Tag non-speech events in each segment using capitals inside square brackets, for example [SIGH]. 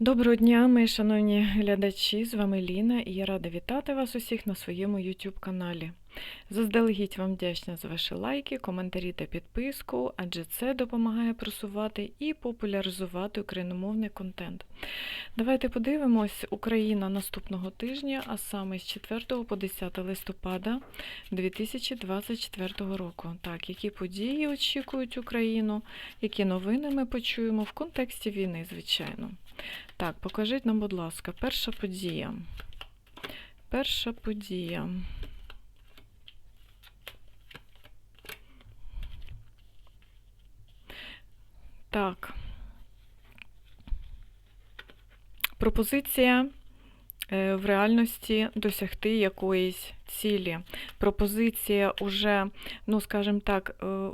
Доброго дня, мої шановні глядачі, з вами Ліна і я рада вітати вас усіх на своєму YouTube каналі. Заздалегідь вам вдячна за ваші лайки, коментарі та підписку, адже це допомагає просувати і популяризувати україномовний контент. Давайте подивимось Україна наступного тижня, а саме з 4 по 10 листопада 2024 року. Так, які події очікують Україну, які новини ми почуємо в контексті війни, звичайно. Так, покажіть нам, будь ласка, перша подія. Перша подія. Так. Пропозиція в реальності досягти якоїсь цілі. Пропозиція уже, ну скажімо так, е,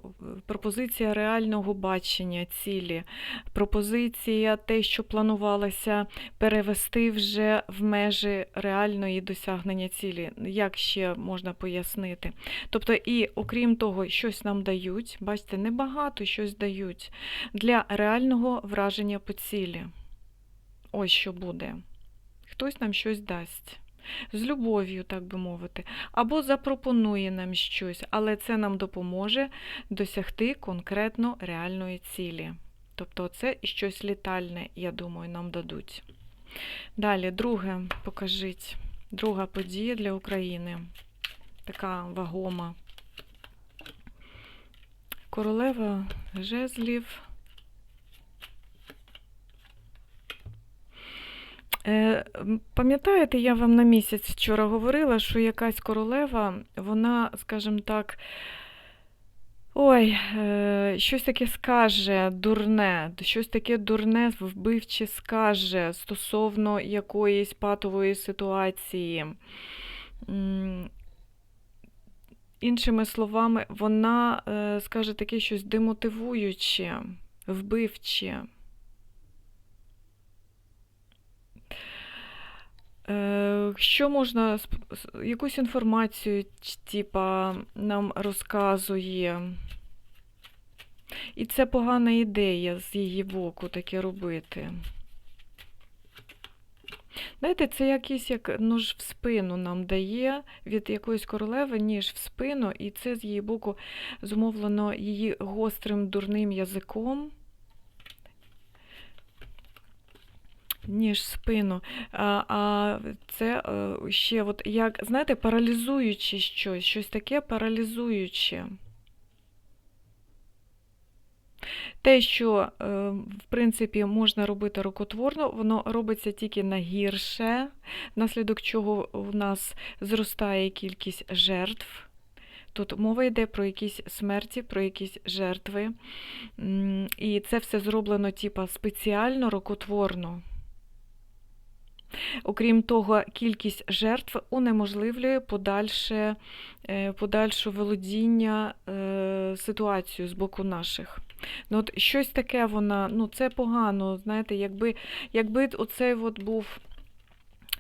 пропозиція реального бачення цілі, пропозиція те, що планувалося перевести вже в межі реальної досягнення цілі. Як ще можна пояснити? Тобто, і окрім того, щось нам дають, бачите, небагато щось дають для реального враження по цілі. Ось що буде. Хтось нам щось дасть. З любов'ю, так би мовити, або запропонує нам щось, але це нам допоможе досягти конкретно реальної цілі. Тобто це щось літальне, я думаю, нам дадуть. Далі, друге, покажіть. Друга подія для України. Така вагома. Королева жезлів. Е, м, Пам'ятаєте, я вам на місяць вчора говорила, що якась королева, вона, скажімо так, ой, е, щось таке скаже дурне, щось таке дурне, вбивче скаже стосовно якоїсь патової ситуації. Іншими словами, вона е, скаже таке щось демотивуюче, вбивче. Е, Що можна, якусь інформацію, типа, нам розказує. І це погана ідея з її боку таке робити. Знаєте, це якийсь як нож в спину нам дає від якоїсь королеви, ніж в спину, і це з її боку зумовлено її гострим дурним язиком. Ніж спину. А, а це е, ще, от як, знаєте, паралізуюче щось, щось таке паралізуюче. Те, що, е, в принципі, можна робити рукотворно, воно робиться тільки на гірше, внаслідок чого у нас зростає кількість жертв. Тут мова йде про якісь смерті, про якісь жертви. І це все зроблено, типа, спеціально рукотворно. Окрім того, кількість жертв унеможливлює подальше, е, подальше володіння е, ситуацією з боку наших. Ну, от щось таке вона, ну це погано, знаєте, якби, якби оцей от був.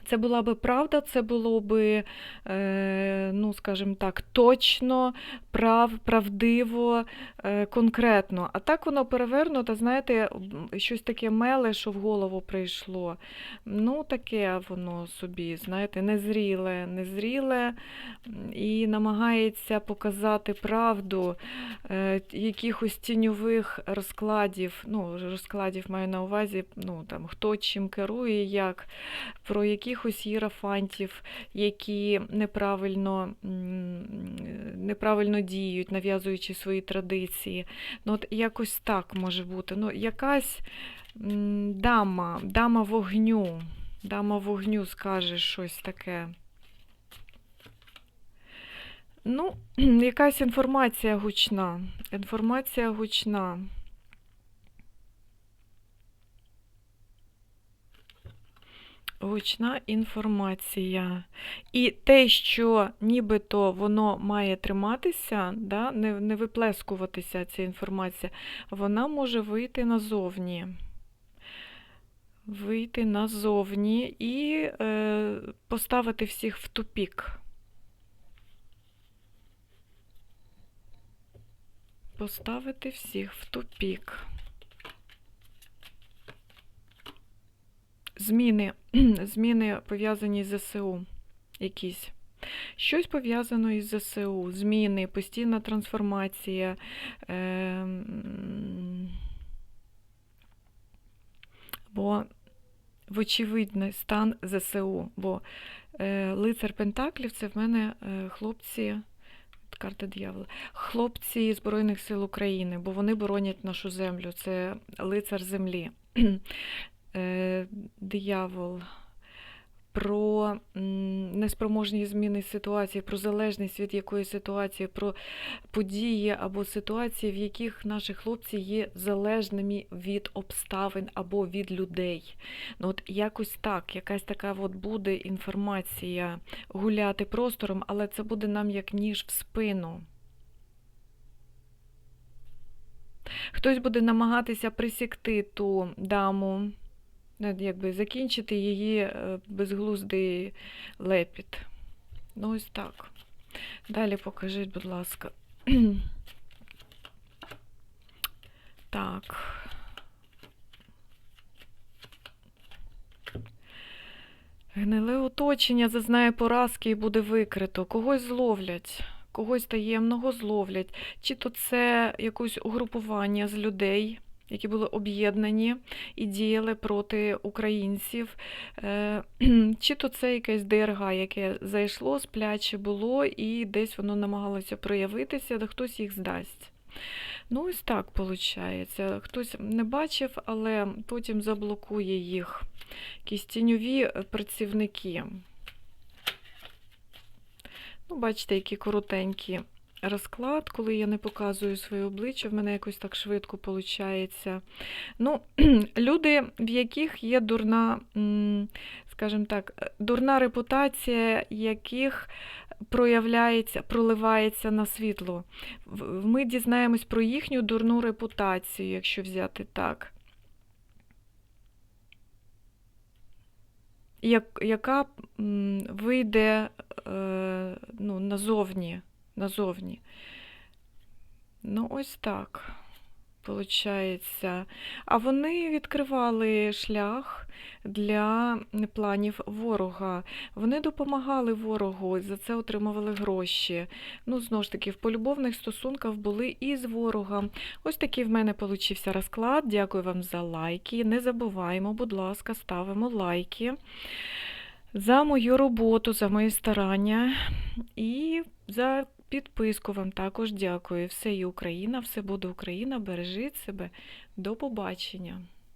Це була би правда, це було би, е, ну, скажімо так, точно, прав, правдиво, е, конкретно. А так воно перевернуто, знаєте, щось таке меле, що в голову прийшло. Ну, таке воно собі, знаєте, незріле, незріле і намагається показати правду е, якихось тіньових розкладів. Ну, розкладів маю на увазі, ну, там, хто чим керує, як, про якихось єрофантів, які неправильно, неправильно діють, нав'язуючи свої традиції. Ну, от якось так може бути. Ну, якась дама, дама вогню, дама вогню скаже щось таке. Ну, [CLEARS THROAT] якась інформація гучна. Інформація гучна. Гучна інформація. І те, що нібито воно має триматися, да, не, не виплескуватися ця інформація, вона може вийти назовні. Вийти назовні і е, поставити всіх в тупік. Поставити всіх в тупік. Зміни, [CLEARS THROAT] зміни пов'язані з ЗСУ якісь. Щось пов'язано із ЗСУ, зміни, постійна трансформація. Е, бо вочевидний стан ЗСУ. Бо е, лицар Пентаклів це в мене е, хлопці. Карта диявола. Хлопці Збройних сил України, бо вони боронять нашу землю. Це лицар землі. [CLEARS THROAT] Диявол. Про неспроможні зміни ситуації, про залежність від якої ситуації, про події або ситуації, в яких наші хлопці є залежними від обставин або від людей. Ну, от якось так, якась така от буде інформація гуляти простором, але це буде нам як ніж в спину. Хтось буде намагатися присікти ту даму, якби закінчити її е, безглуздий лепіт. Ну, ось так. Далі покажіть, будь ласка. [CLEARS THROAT] Так. Гниле оточення зазнає поразки і буде викрито. Когось зловлять, когось таємного зловлять. Чи то це якесь угрупування з людей, які були об'єднані і діяли проти українців, е, [CLEARS THROAT] чи то це якесь ДРГ, яке зайшло, спляче було, і десь воно намагалося проявитися, де хтось їх здасть. Ну, ось так виходить. Хтось не бачив, але потім заблокує їх. Якісь тіньові е, працівники. Ну, бачите, який коротенький розклад, коли я не показую своє обличчя, в мене якось так швидко виходить. Ну, [CLEARS THROAT] люди, в яких є дурна, скажімо так, дурна репутація, яких проявляється, проливається на світло. Ми дізнаємось про їхню дурну репутацію, якщо взяти так. яка вийде е, ну, назовні, назовні. Ну, ось так. Получається. А вони відкривали шлях для планів ворога. Вони допомагали ворогу, за це отримували гроші. Ну, знову ж таки, в полюбовних стосунках були і з ворогом. Ось такий в мене получився розклад. Дякую вам за лайки. Не забуваємо, будь ласка, ставимо лайки за мою роботу, за мої старання і за підписку вам також дякую. Все є Україна, все буде Україна. Бережіть себе. До побачення.